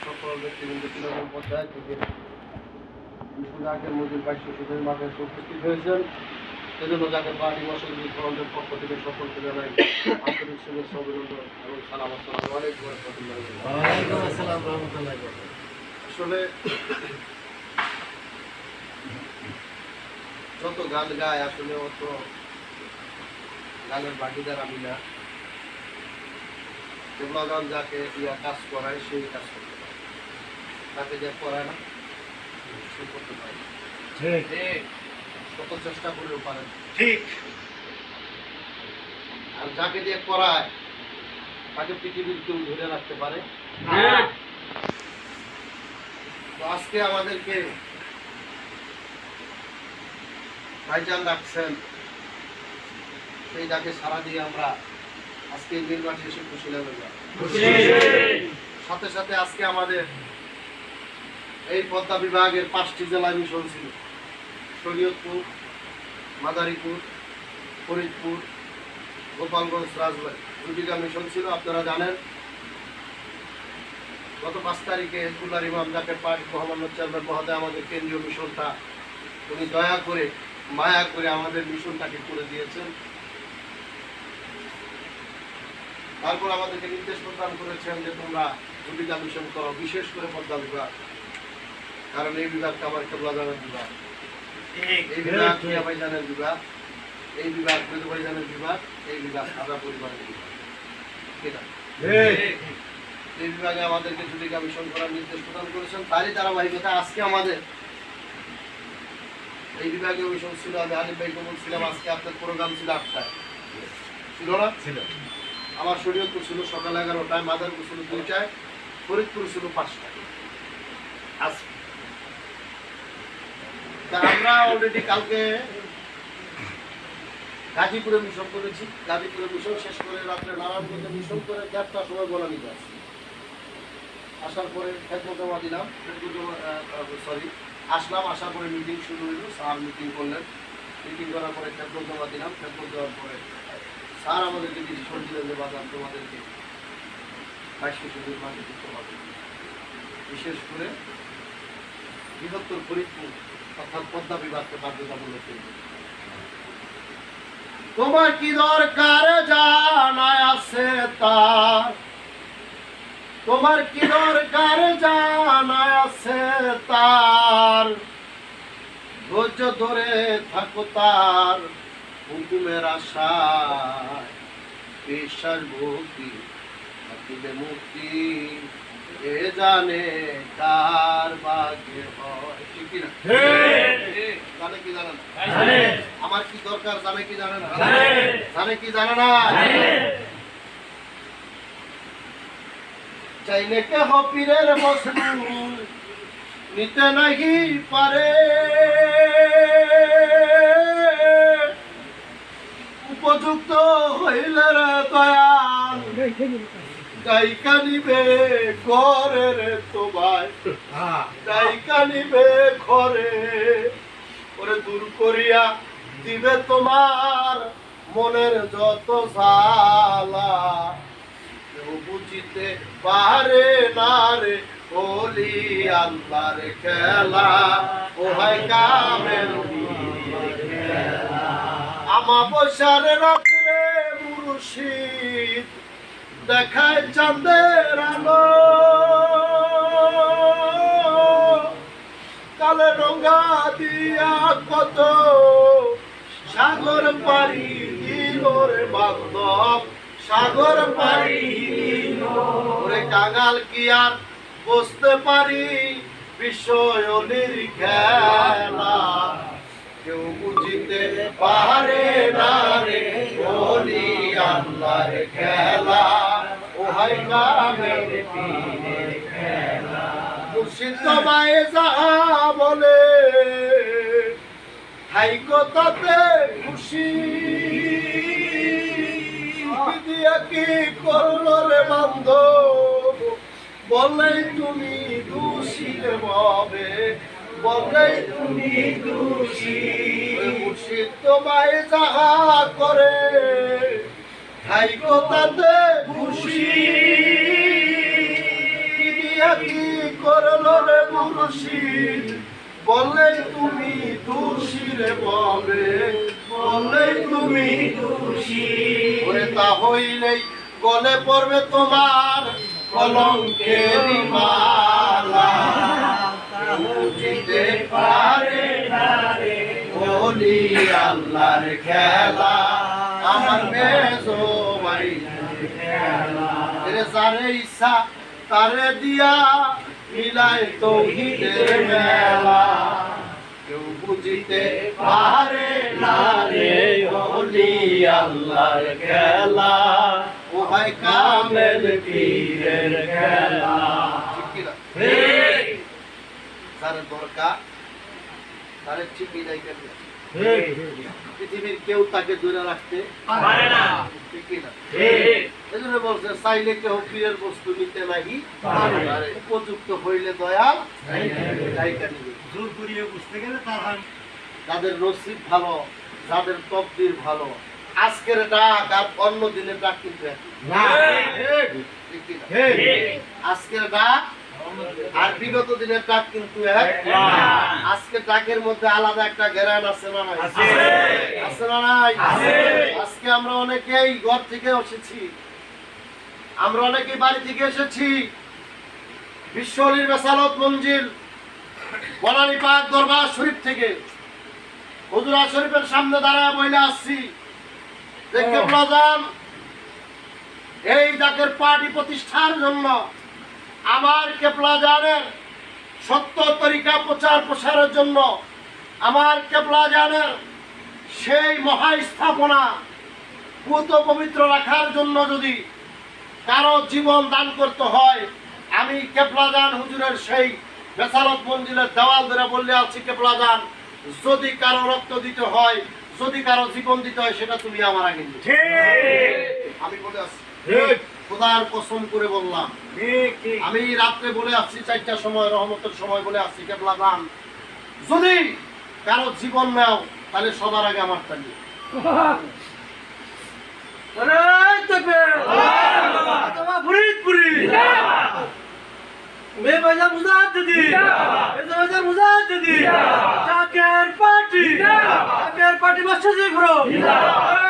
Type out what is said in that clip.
ব্যক্তিবৃন্দ তৃণমূল পঞ্চায়েত থেকে বিপুল মজুর বাইশ সুদের মাঠে উপস্থিত হয়েছেন। সেজন্য যাকে পার্টি মসজিদ ফ্রন্টের পক্ষ থেকে সকলকে জানাই আন্তরিক শুভেচ্ছা অভিনন্দন এবং সালাম। আসসালামু আলাইকুম ওয়া রাহমাতুল্লাহি ওয়া বারাকাতুহু। ওয়ালাইকুম আসসালাম রহমতুল্লাহ আসলে যত গান গায় আসলে অত গানের বাকিদার আমি না। যেগুলো গান যাকে ইয়া কাজ করায় সেই কাজ করতে পারে। তাকে যে করায় না সে করতে পারে। কত চেষ্টা করেও পারে ঠিক। আর যাকে দিয়ে করায় তাকে পৃথিবীর কেউ ধরে রাখতে পারে। তো আজকে আমাদেরকে ভাইজান ডাকছেন। সেই ডাকে সারা দিয়ে আমরা আজকে নির্বাচনে এসে খুশি লাগবে সাথে সাথে আজকে আমাদের এই পদ্মা বিভাগের পাঁচটি জেলা মিশন ছিল শরীয়তপুর, মাদারীপুর, ফরিদপুর, গোপালগঞ্জ, রাজবাড়ি। দুটিকা মিশন ছিল আপনারা জানেন। গত পাঁচ তারিখে হেজবুল্লাহ ইমাম জাকের পার্টি মোহাম্মদ চেয়ারম্যান মহোদয় আমাদের কেন্দ্রীয় মিশনটা, উনি দয়া করে, মায়া করে আমাদের মিশনটাকে করে দিয়েছেন। তারপর আমাদেরকে নির্দেশ প্রদান করেছেন যে তোমরা দুটিকা মিশন করো, বিশেষ করে পদ্মা বিভাগ। কারণ এই বিভাগটা আমার কেবলাদানের বিভাগ। এই বিভাগ মিয়া ভাইজানের বিভাগ এই বিভাগ মৃদু ভাইজানের বিভাগ এই বিভাগ সাদা পরিবারের বিভাগ। ঠিক আছে? এই বিভাগে আমাদেরকে জুলিকা মিশন করার নির্দেশ প্রদান করেছেন তারই ধারাবাহিকতা আজকে আমাদের। এই মিশন ছিল আমি আলিফ ভাইকে বলছিলাম আজকে আপনার প্রোগ্রাম ছিল আটটায়। ছিল না? ছিল। আমার শরীয়তপুর ছিল সকাল এগারোটায় মাদারপুর ছিল দুইটায় ফরিদপুর ছিল পাঁচটায়। আজ তা আমরা অলরেডি কালকে গাজীপুরে মিশন করেছি। গাজীপুরে মিশন শেষ করে রাত্রে নারায়ণগঞ্জে মিশন করে চারটার সময় বলা নিতে আসছি। আসার পরে খেদমত জমা দিলাম। সরি আসলাম, আসার পরে মিটিং শুরু হইল, স্যার মিটিং করলেন। মিটিং করার পরে খেদমত জমা দিলাম। খেদমত দেওয়ার পরে স্যার আমাদেরকে ডিসিশন দিলেন যে বাজার তোমাদেরকে বাইশ শিশুদের মাঝে হবে। বিশেষ করে বৃহত্তর ফরিদপুর অর্থাৎ পদ্মা বিভাগকে বাধ্যতামূলক করবে তোমার কি দরকার জানা আছে তার? তোমার কি দরকার জানা আছে তার? ধৈর্য ধরে থাকো তার হুকুমের আশায়। বিশ্বাস ভক্তি থাকিবে মুক্তি। এ জানে কার ভাগ্যে হয়। ঠিক কি না জানে কি জানে না? আমার কি দরকার জানে কি জানে না? জানে। কি জানে না? চাইলে কে হপিরের নিতে নাহি পারে। উপযুক্ত হইলে রে দয়াল গায়িকা নিবে ঘরে রে তোমায় গায়িকা নিবে ঘরে। ওরে দূর করিয়া দিবে তোমার মনের যত জ্বালা। কেউ বুঝিতে পারে না রে ওলি আল্লাহর খেলা। ও হয় কামের আমাবস্যার রাত্রে মুর্শিদ দেখায় চাঁদের আলো। কালে রঙা দিয়া কত সাগর পারি দিল রে বান্ধব। সাগর পারি ওরে কাঙাল কি আর বুঝতে পারি বিষয়নির খেলা কেউ বুঝিতে পারে না রে বলি আল্লাহর খেলা। মুর্শিদ তোমায় যাহা বলে, হাই তাতে খুশি। দিয়া কি করল রে বান্ধব? বললেই তুমি দোষী রে বাবে বললেই তুমি দোষী। মুর্শিদ তোমায় যাহা করে হাই তাতে খুশি। কি দিয়া কি করে মুর্শিদ বললেই তুমি দোষী রে বলে। বললেই তুমি দোষী। ওরে তা হইলেই গলে পড়বে তোমার কলঙ্কের মালা। বুঝিতে পারে না রে। বলি আল্লাহর খেলা। আমার মেজো ভাই যারে ইচ্ছা তারে দিয়া মিলাই তৌহিদের মেলা। কেউ বুঝিতে পারে না রে বলি আল্লাহর খেলা। ও ভাই কামেল পীরের খেলা। ঠিক? যারে দরকার তারে নাই কেন পৃথিবীর কেউ তাকে দূরে রাখতে পারে না। ঠিক না। এই। জন্য বলছে চাইলে কেউ প্রিয়ের বস্তু নিতে নাহি উপযুক্ত হইলে দয়াল জোর করিয়ে বুঝতে গেলে তার যাদের নসিব ভালো যাদের তকদির ভালো আজকের ডাক আর অন্য দিনের ডাক কিন্তু আজকের ডাক আর বিগত দিনের কিন্তু এক। আজকের মধ্যে আলাদা একটা গ্যারান আছে না নাই? আছে। আছে না নাই? আজকে আমরা অনেকেই ঘর থেকে এসেছি। আমরা অনেকেই বাড়ি থেকে এসেছি। বিশ্বলির বেসালত মঞ্জিল বনানী পাক দরবার শরীফ থেকে। হুজুরা শরীফের সামনে দাঁড়ায় মহিলা আসছি দেখতে প্রধান এই জাতের পার্টি প্রতিষ্ঠার জন্য আমার কেপলা জানের সত্য তরিকা প্রচার প্রসারের জন্য আমার কেপলা জানের সেই মহা স্থাপনা পুত পবিত্র রাখার জন্য যদি কারও জীবন দান করতে হয় আমি কেপলাজান হুজুরের সেই বেসারত মঞ্জিলের দেওয়াল ধরে বললে আছি কেপলাজান যদি কারও রক্ত দিতে হয় যদি কারও জীবন দিতে হয় সেটা তুমি আমার আগে আমি বলে আসছি। খোদার কসম করে বললাম। আমি রাত্রে বলে আসছি চারটার সময় রহমতের সময় বলে আসছি কেপলাজান যদি কারও জীবন নাও তাহলে সবার আগে আমার তালি নবীর প্রেমিকেরা দিশারা মরণের ভয় করোনা প্রেম তো করোনা প্রেম